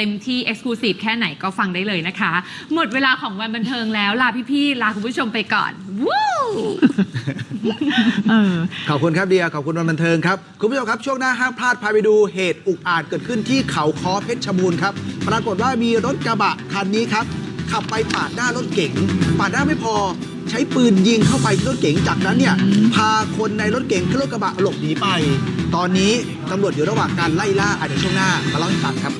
เต็มที่ Exclusive แค่ไหนก็ฟังได้เลยนะคะ หมดเวลาของวันบันเทิงแล้ว ลาพี่ๆ ลาคุณผู้ชมไปก่อน วู้เออ ขอบคุณครับเดีย ขอบคุณวันบันเทิงครับ คุณผู้ชมครับ ช่วงหน้าห้ามพลาดพาไปดูเหตุอุกอาจเกิดขึ้นที่เขาคอเพชรชบูรณ์ครับ ปรากฏว่ามีรถกระบะคันนี้ครับ ขับไปปาดหน้ารถเก๋งปาดหน้าไม่พอใช้ปืนยิงเข้าไปที่รถเก๋งจากนั้นเนี่ยพาคนในรถเก๋งขึ้นรถกระบะหลบหนีไป ตอนนี้ตำรวจอยู่ระหว่างการไล่ล่าอาจจะช่วงหน้ามาเล่าให้ฟังครับ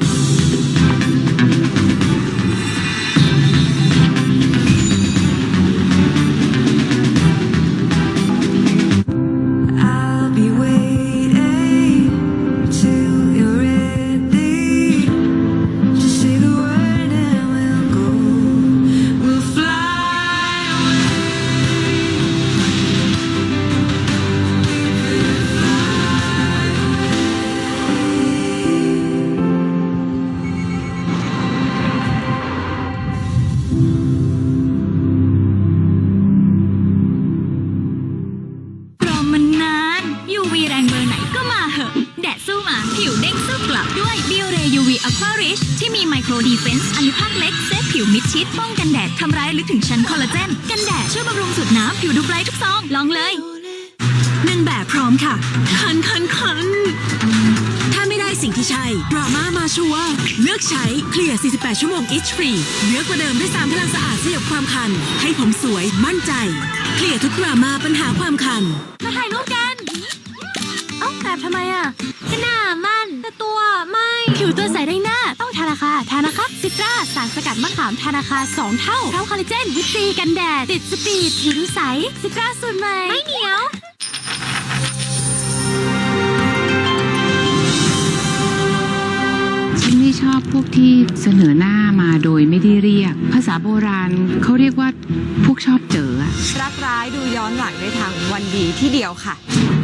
ผิวเด้งสู้กลับด้วย b i o r e UV Aqua Rich ที่มีไมโครดีเฟนซ์อนุภาคเล็กเซฟผิวมิดชิดป้องกันแดดทำร้ายลึกถึงชั้นคอลลาเจน กันแดดช่วยบำรุงสุดน้ำผิวดูไบรท์ทุกซอง ลองเลยหนึ่งแบบพร้อมค่ะ คันคันคันถ้าไม่ได้สิ่งที่ใช่ ดราม่ามาชัวเลือกใช้เคลียร์ 48 ชั่วโมง itch free เลือกกว่าเดิมด้วยสามพลังสะอาดสยบความคัน ให้ผมสวยมั่นใจ เคลียร์ทุกดราม่าปัญหาความคันมาถ่ายรูปกัน เอ้าแบบทำไมอะก็นา ตราสารสกัดมะขามธานาคา 2 เท่าพร้อมคอลลาเจนวิตซีกันแดด ติดสปีดผิวใสสตราสูตรใหม่ไม่เหนียว ฉันไม่ชอบพวกที่เสนอหน้า มาโดยไม่ได้เรียก ภาษาโบราณเขาเรียกว่าพวกชอบเจออะรักร้ายดูย้อนหลังได้ทางวันดีที่เดียวค่ะ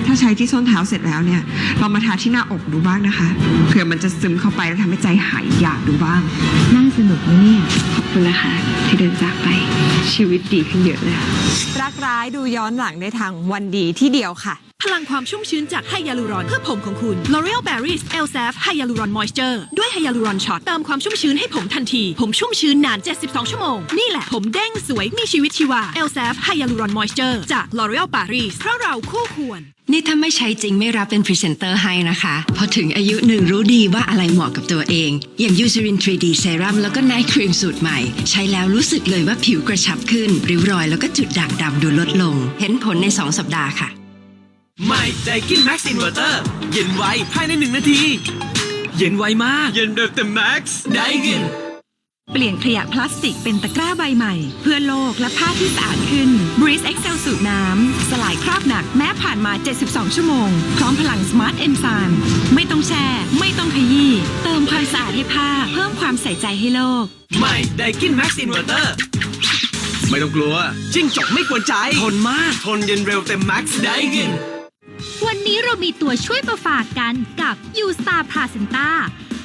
ถ้าใช้ที่ส้นเท้าเสร็จแล้วเนี่ยเรามาทาที่หน้าอกดูบ้างนะคะเผื่อมันจะซึมเข้าไปแล้วทำให้ใจหายอยากดูบ้าง น่าสนุกนะเนี่ย ขอบคุณนะคะ ที่เดินจากไปชีวิตดีขึ้นเยอะเลย รักร้ายดูย้อนหลังได้ทางวันดีที่เดียวค่ะ พลังความชุ่มชื้นจากไฮยาลูรอนเพื่อผมของคุณ L'Oreal Berries e l s a f ไฮยาลูรอนมอยเจอร์ด้วยไฮยาลูรอนช็อตเติมความชุ่มชื้นให้ผมทันที ผมชุ่มชื้นนาน 72 ชั่วโมง นี่แหละผมเด้งสวยมีชีวิตชีวา e l s a f ไฮยาลูรอนมอยเจอร์จาก L'Oreal Paris เพราะเราคู่ควร นี่ถ้าไม่ใช้จริงไม่รับเป็นพรีเซนเตอร์ให้นะคะ พอถึงอายุหนึ่งรู้ดีว่าอะไรเหมาะกับตัวเอง อย่างยูซ r ริน 3D เซรั่มแล้วก็ไนท์ครีมสูตรใหม่ ใช้แล้วรู้สึกเลยว่าผิวกระชับขึ้นริ้วรอยแล้วก็จุดด่างดำดูลดลง เห็นผลใน 2 สัปดาห์ค่ะ ใหม่ไดกินแม็กซ์อินเวอร์เตอร์เย็นไวภายในหนึ่งนาที เย็นไวมาก เย็นแบบเต็มแม็กซ์ไดกินเปลี่ยนขยะพลาสติกเป็นตะกร้าใบใหม่ เพื่อโลกและผ้าที่สะอาดขึ้น Breeze Excel สูตรน้ำ สลายคราบหนักแม้ผ่านมา 72 ชั่วโมง พร้อมพลัง Smart Enzyme ไม่ต้องแช่ ไม่ต้องขยี้เติมความสะอาดให้ผ้า เพิ่มความใส่ใจให้โลก ใหม่ไดกินแม็กซ์อินเวอร์เตอร์ไม่ต้องกลัวจิ้งจกไม่กวนใจทนมากทนเย็นเร็วเต็มแม็กซ์ไดกินวั นนี้เรามีตัวช่วยมาฝากกันกับ u s t a r p l a c e n t a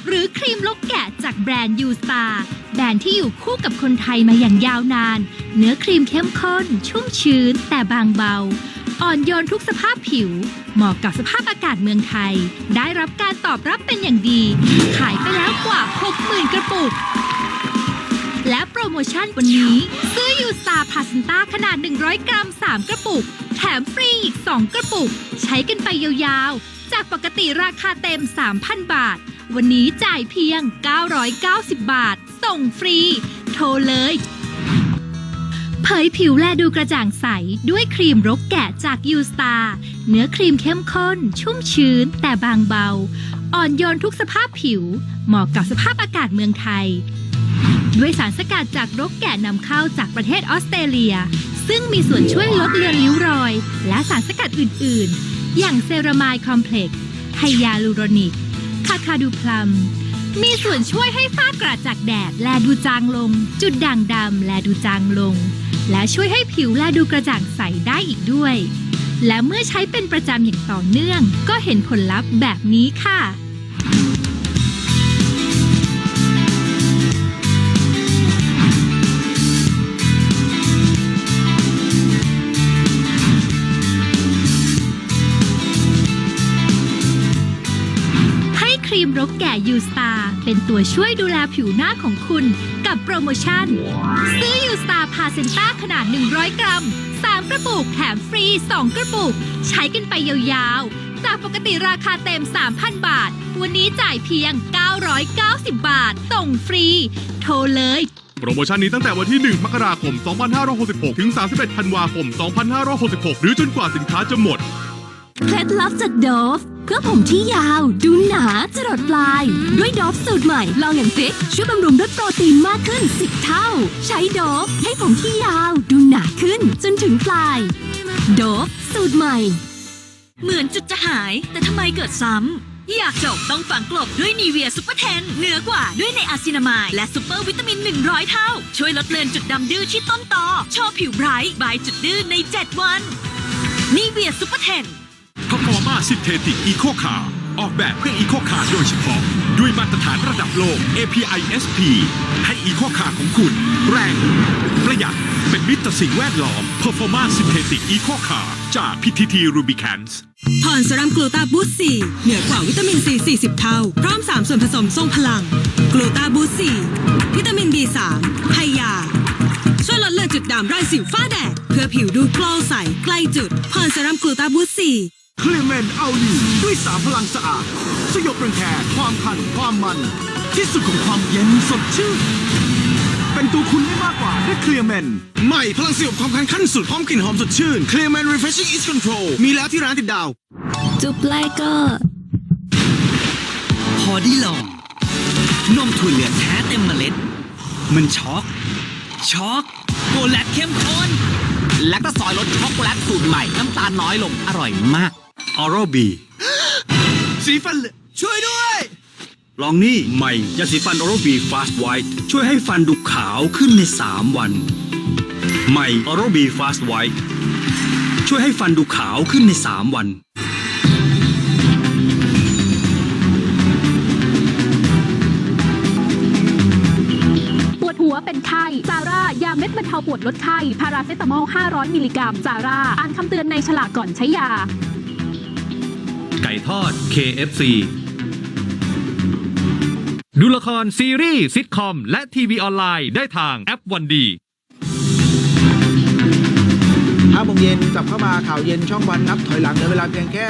หรือครีมลกแกะจากแบรนด์ u s t a r แบรนด์ที่อยู่คู่กับคนไทยมาอย่างยาวนาน เนื้อครีมเข้มข้น ชุ่มชื้น แต่บางเบา อ่อนโยนทุกสภาพผิว เหมาะกับสภาพอากาศเมืองไทย ได้รับการตอบรับเป็นอย่างดี ขายไปแล้วกว่า 60,000 กระปุก และโปรโมชั่นวันนี้ ซื้อยูสตาพาสต้าขนาด 100 กรัม 3 กระปุก แถมฟรีอีก 2 กระปุก ใช้กันไปยาวๆ จากปกติราคาเต็ม 3,000 บาท วันนี้จ่ายเพียง 990 บาท ส่งฟรี โทรเลยเผยผิวแลดูกระจ่างใส ด้วยครีมรกแกะจากยูสตาเนื้อครีมเข้มข้น ชุ่มชื้น แต่บางเบา อ่อนโยนทุกสภาพผิว เหมาะกับสภาพอากาศเมืองไทย ด้วยสารสกัดจากรกแกะนำเข้าจากประเทศออสเตรเลีย ซึ่งมีส่วนช่วยลดเลือนริ้วรอย และสารสกัดอื่น ๆ อย่างเซรามายคอมเพล็กซ์ไฮยาลูโรนิก คาคาดูพลัม มีส่วนช่วยให้ฝ้ากระจากแดด และดูจางลง จุดด่างดำและดูจางลง และช่วยให้ผิวและดูกระจ่างใสได้อีกด้วย และเมื่อใช้เป็นประจำอย่างต่อเนื่อง ก็เห็นผลลัพธ์แบบนี้ค่ะ รีมรกแก่ยูสตาเป็นตัวช่วยดูแลผิวหน้าของคุณ กับโปรโมชั่น ซื้อยูสตาพาเซนต้าขนาด 100 กรัม 3 กระปุกแถมฟรี 2 กระปุก ใช้กันไปยาวๆ จากปกติราคาเต็ม 3,000 บาท วันนี้จ่ายเพียง 990 บาท ส่งฟรี โทรเลยโปรโมชั่นนี้ตั้งแต่วันที่ 1 มกราคม 2566 ถึง 31 ธันวาคม 2566 หรือจนกว่าสินค้าจะหมด เคล็ดลับจากโดฟ เพื่อผมที่ยาว ดูหนาจรดปลาย ด้วยโดฟสูตรใหม่ลองอย่างฟิกช่วยบำรุงด้วยโปรตีนมากขึ้น 10 เท่า ใช้โดฟให้ผมที่ยาว ดูหนาขึ้นจนถึงปลายโดฟสูตรใหม่ เหมือนจุดจะหาย แต่ทำไมเกิดซ้ำอยากจบต้องฝังกลบด้วยนีเวียซุปเปอร์เทนเหนือกว่าด้วยในอาซินามายและซุปเปอร์วิตามิน 100 เท่า ช่วยลดเลือนจุดดำดื้อที่ต้นตอโชว์ผิวไบรท์บายจุดดื้อใน 7 วันนีเวียซุปเปอร์เทน ฟอร์มาซินเทติกอีโคคาออกแบบเพื่ออีโคคาโดยเฉพาะ ด้วยมาตรฐานระดับโลก API SP ให้อีโคคาของคุณ แรง ประหยัดเป็นมิตรต่อสิ่งแวดล้อม Performa Synthetic Eco Car จาก PTT Rubicans พรสรัมกลูตาบูส4เหนือกว่าวิตามินซี40 เท่า พร้อม 3 ส่วนผสมทรงพลัง กลูตาบูส4วิตามิน B3 ไฮยา ช่วยลดเลือนจุดด่างไร้สิวฟ้าแดด เพื่อผิวดูกลว์ใสใกล้จุดพรสรัมกลูตาบูส4 คลียร์แมนเอาอยู่ด้วยสามพลังสะอาด สยบรังแคความคัน ความมัน ที่สุดของความเย็นสดชื่น เป็นตัวคุณได้มากกว่าด้วยเคลียร์แมนใหม่พลังสยบความคันขั้นสุดพร้อมกลิ่นหอมสดชื่นเคลียร์แมน refreshing is control มีแล้วที่ร้านติดดาว จุบไลก็ พอได้ลอง นมถั่วเหลืองแท้เต็มเมล็ด มันช็อกช็อกโกแลตเข้มข้นและก็ซอยรสช็อกโกแลตสูตรใหม่น้ำตาลน้อยลงอร่อยมาก ออโรบีสีฟันเหลืองช่วยด้วย ลองนี่ใหม่ยาสีฟันออโรบีฟาสต์ไวท์ช่วยให้ฟันดูขาวขึ้นใน 3 วัน ใหม่ออโรบีฟาสต์ไวท์ช่วยให้ฟันดูขาวขึ้นใน 3 วัน ปวดหัวเป็นไข้ซาร่า ยาเม็ดบรรเทาปวดลดไข้ พาราเซตามอล 500 มิลลิกรัมซาร่า อ่านคำเตือนในฉลากก่อนใช้ยา ไก่ทอด KFC ดูละครซีรีส์ซิทคอม และทีวีออนไลน์ได้ทางแอปวันดี5โมงเย็นกลับเข้ามาข่าวเย็นช่องวันนับถอยหลังในเวลาเพียงแค่